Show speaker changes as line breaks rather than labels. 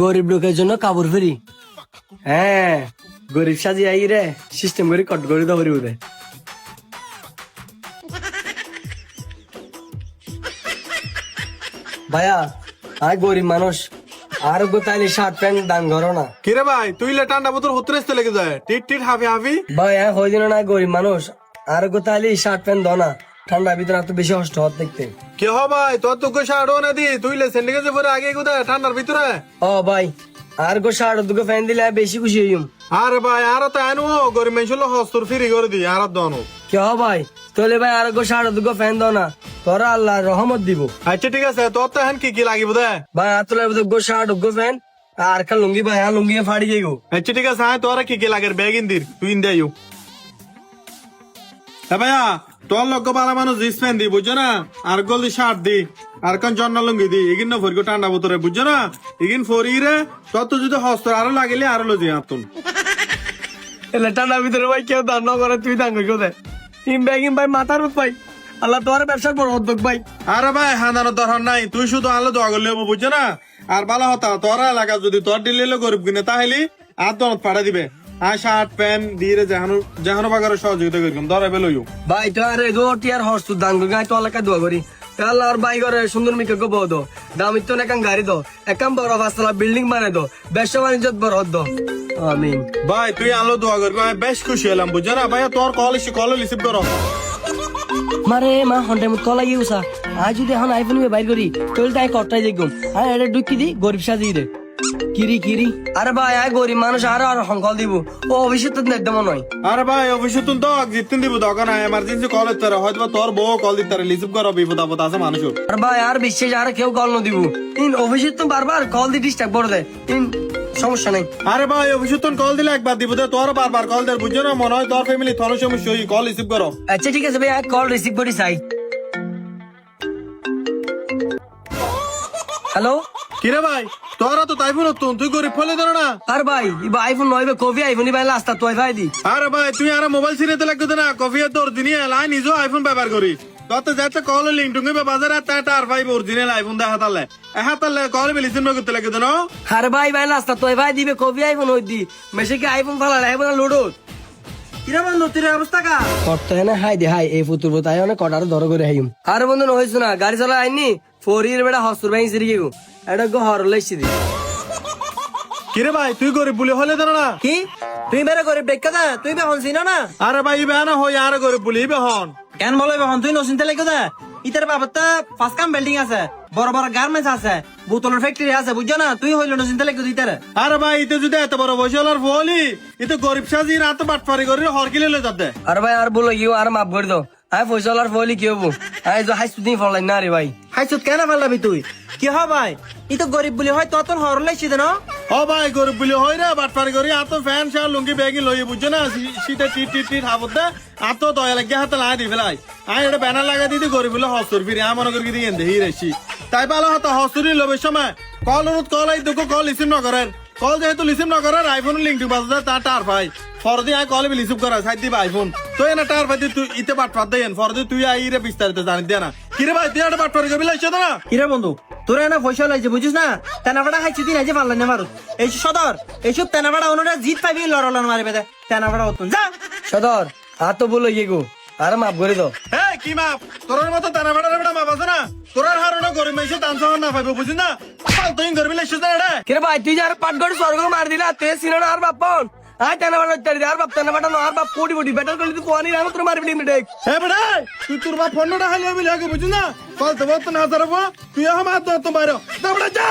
গরিব লোকের জন্য কাপড় ফেরি। হ্যাঁ গরিব সাজি আই রে সিস্টেম করে কট করে দাও রে ভাইয়া আয় গরিব মানুষ আর গোতালি শার্ট প্যান্ট দান করো না।
কিরে ভাই তুই লে ঠান্ডা বোতল হতে রেস্তে লেগে যায়। টিট টিট হাফি হাফি।
ভাই হ্যাঁ হয়ে দিন না গরিব মানুষ আর গোতালি শার্ট প্যান্ট দাও না। ঠান্ডার ভিতরে এত বেশি কষ্ট হত দেখতে।
কে হ ভাই তোর তো শাড়ও না দি তুই লে সেন্ডে গেছে পরে আগে কোথায় ঠান্ডার ভিতরে?
ও ভাই আর গো শার্ট দুটো ফ্যান দিলে বেশি খুশি হইম।
আরে ভাই আর তো আনু গরিব মানুষ হস্তর ফিরি করে দি আর দনু
কে হ ভাই তাহলে ভাই আর গো শার্ট দুটো ফ্যান দাও না। তোরা আল্লাহ রহমত দিব।
আচ্ছা ঠিক আছে তোর তো এখন কি কি লাগিব দে?
ভাই আর তোলা গো শার্ট গো ফ্যান আর কা লুঙ্গি ভাই আর লুঙ্গি ফাড়ি যাইগো
আচ্ছা ঠিক আছে হ্যাঁ তোরা কি কি লাগে ব্যাগ ইন্দির তুই ইন দেয়ু হ্যাঁ ভাইয়া তোর লক্ষ্য বালা মানুষ জিন্স প্যান্ট দি বুঝছ না? আর গলদি শার্ট দি আর কোন জন্না লুঙ্গি দি এগিন না ফরিকো ঠান্ডা বোতরে বুঝছ না? এগিন ফরি রে তোর তো যদি হস্ত আরও লাগিলে আরও লজি আতুন।
এলে ঠান্ডার ভিতরে ভাই কেউ দান করে তুই দান কেউ দেয় ইম ব্যাগ ইম ভাই মাথার উপর ভাই। আল্লাহ তোমার ব্যবসার বড় উদ্যোগ ভাই।
আরে ভাই হানানো দরকার নাই তুই শুধু আলো দোয়া করলে বুঝছ না? আর ভালো হতা তোরা এলাকা যদি তোর দিলে গরিব কিনে তাহলে আর দনত পাঠা দিবে। আর শার্ট প্যান্ট দিয়ে জাহানো জাহানো বাগারে সহযোগিতা করিম ধরে বেলইও
ভাই তো আর এগো টিয়ার হর্স করি গাই তো এলাকা দোয়া করি। আল্লাহ আর ভাই করে সুন্দর মিকে গো বদ দাম ইতো একাম গাড়ি দো। একাম বড় বিল্ডিং বানাই দো। ব্যবসা বাণিজ্য বড় দো আমিন।
ভাই তুই আলো দোয়া করবি আমি বেশ খুশি হলাম বুঝছ না? ভাই তোর কল এসে কল রিসিভ করো।
মারে মা হন্ডে মত তলা গিয়ে উসা আজ যদি এখন আইফোন বাইর করি তাহলে তাই কটটাই দেখুম। আর এটা ঢুকি দি গরিব সাজি রে কিরি কিরি আরে ভাই আয় গরিব মানুষ আর আর সংকল দিব। ও ভবিষ্যৎ একদম নয়
আরে ভাই অবশ্য তুমি তো জিতিন দিব দোকান এমার্জেন্সি কল দিতে হয়তো তোর বউ কল দিতে রিসিভ করো বিপদ আপদ আছে মানুষ
আর ভাই আর বিশ্বাস আর কেউ কল ন দিব ইন অভিষেক তো বারবার কল দি ডিস্টার্ব করে দেয়। ইন সমস্যা নাই।
আরে ভাই অবশ্য তুমি কল দিলে একবার দিব দে। তোর বারবার কল দেয় বুঝছ না? মনে হয় তোর ফ্যামিলি তোর সমস্যা কল রিসিভ করো।
আচ্ছা ঠিক আছে ভাই কল রিসিভ করি চাই হ্যালো
কিরে ভাই? তোরা তো তাই বলো তুই গরিব ফলে ধরো না।
আর ভাই ইবা আইফোন নয় বে কবি আইফোন ভাই লাস্তা তুই ভাই দি।
আরে ভাই তুই আর মোবাইল সিনেতে লাগতো না কফি তোর দিনই লাই নিজেও আইফোন ব্যবহার করি। তত যাতে কল লিঙ্ক টুঙ্গি বাজারে তা ফাইভ অরিজিনাল আইফোন দেখা তালে। এহা তালে কল মেলিসিন করতে লাগতো না?
আরে ভাই ভাই লাস্তা তুই ভাই দিবে কবি আইফোন হই দি। মেসে কি আইফোন ফালা আইফোন লুডো
কিরা বন্ধু তোর অবস্থা কা?
করতে না হাই দে হাই এই ফুতুর তাই অনেক কটার ধর করে হাইম। আরে বন্ধু হইছ না গাড়ি চালা আইনি ফোর ইয়ার বেটা হসুর ভাই সিরি গেগো এটা গো হর লাইছি দি।
কিরে ভাই তুই গরিব বলে হলে ধরো না?
কি? তুই বেরে গরিব দেখা দা তুই বে হন চিনো না?
আরে ভাই ইবে না হই আর গরিব বলি ইবে হন
কেন বলো বে হন তুই নচিন্তা লেগে দা। ইতার বাবাতে ফার্স্ট কাম বিল্ডিং আছে বড় বড় গার্মেন্টস আছে বোতলের ফ্যাক্টরি আছে বুঝছ না? তুই হইল নচিন্তা লেগে দিতার
আরে ভাই ইতে যদি এত বড় বসে হলার ফলি ইতে গরিব সাজি রাত বাটফারি করে হর কিলে লই যাতে
আরে ভাই আর বলো ইউ আর মাফ করে দাও। আই ফয়সালার ফলি কি হব? আই যে হাই সুদিন ফলাই না রে ভাই।
হাইসুত কেন পারলাবি তুই? কি হ ভাই? ই তো গরিব বলি হয় ততন হর লাইছি দেন
ও ভাই গরিব বলি হই রে বাটফারি করি আত ফ্যান শাল লুঙ্গি ব্যাগি লই বুঝছ না শীতে টিট টিট টিট হাবত দে আত দয়া লাগে হাতে লাই দি ফেলাই। আই এটা ব্যানার লাগা দিদি গরিব বলে হস্তর ফিরে আমার করি দিয়ে দেহি রেছি তাই ভালো হতো হস্তরি লবের সময়। কল অনুরোধ কল এই দুঃখ কল রিসিভ ন করেন কল যেহেতু রিসিভ ন করার আইফোন লিঙ্ক টু বাজাতে তা টার ভাই। ফরদি আই কল রিসিভ করা সাইড দিবা আইফোন তো এনা টার ভাই তুই ইতে বাট পাত দেন। ফরদি তুই আই রে বিস্তারিত জানি দে না। কিরে ভাই তুই একটা বাট পারি কবি লাইছ না?
কিরে বন্ধু তোর এনে পয়সা লাইছে বুঝিস না? তেনাপাড়া খাইছি দিন আইছে পারলেন না মারুত। এই সদর এইসব তেনাপাড়া অনুরা জিত পাবি লড়লন মারিবে দে। তেনাপাড়া অতুন যা।
সদর আর তো বলো ইয়ে গো আর মাফ করে দাও।
হে কি মাপ তোর মতো ফাটা বেটা মাপ আছে না? তোর হারণে গরিব মাইছে দান না পাইব বুঝিস না? তুই গরিব লাইছ না রে?
কিরে ভাই তুই যার পাট গড়ি স্বর্গ মার দিলা তে সিনো আর বাপন আই তেনা বাটা উত্তর আর বাপ তেনা বাটা আর বাপ কোটি কোটি বেটার করলি তুই কোয়ানি রাম তোর মারবি নি দেখ।
হে বেটা তুই তোর বাপ না? বত না তুই আমার তো তো মারো। যা।